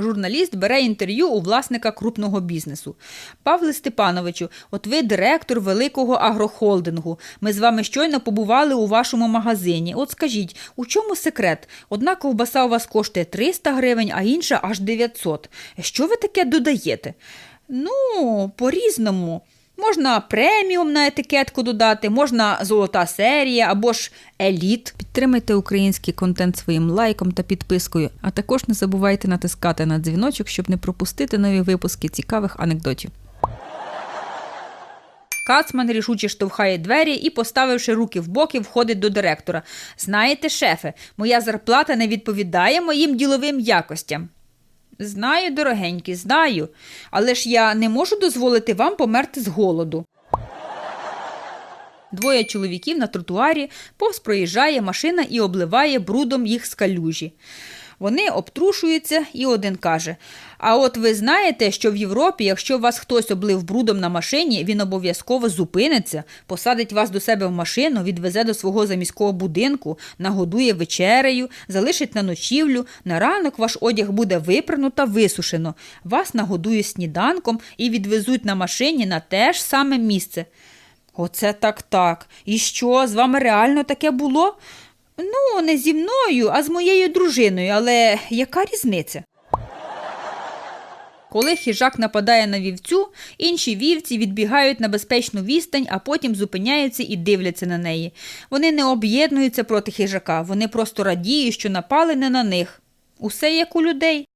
Журналіст бере інтерв'ю у власника крупного бізнесу. Павле Степановичу, от ви директор великого агрохолдингу. Ми з вами щойно побували у вашому магазині. От скажіть, у чому секрет? Одна ковбаса у вас коштує 300 гривень, а інша аж 900. Що ви таке додаєте? Ну, по-різному. Можна преміум на етикетку додати, можна золота серія або ж еліт. Підтримайте український контент своїм лайком та підпискою, а також не забувайте натискати на дзвіночок, щоб не пропустити нові випуски цікавих анекдотів. Кацман рішуче штовхає двері і, поставивши руки в боки, входить до директора. Знаєте, шефе, моя зарплата не відповідає моїм діловим якостям. Знаю, дорогенькі, знаю. Але ж я не можу дозволити вам померти з голоду. Двоє чоловіків на тротуарі повз проїжджає машина і обливає брудом їх з калюжі. Вони обтрушуються, і один каже: А от ви знаєте, що в Європі, якщо вас хтось облив брудом на машині, він обов'язково зупиниться, посадить вас до себе в машину, відвезе до свого заміського будинку, нагодує вечерею, залишить на ночівлю. На ранок ваш одяг буде випрано та висушено. Вас нагодує сніданком і відвезуть на машині на те ж саме місце. Оце так так. І що, з вами реально таке було? Ну, не зі мною, а з моєю дружиною, але яка різниця? Коли хижак нападає на вівцю, інші вівці відбігають на безпечну відстань, а потім зупиняються і дивляться на неї. Вони не об'єднуються проти хижака, вони просто радіють, що напали не на них. Усе як у людей.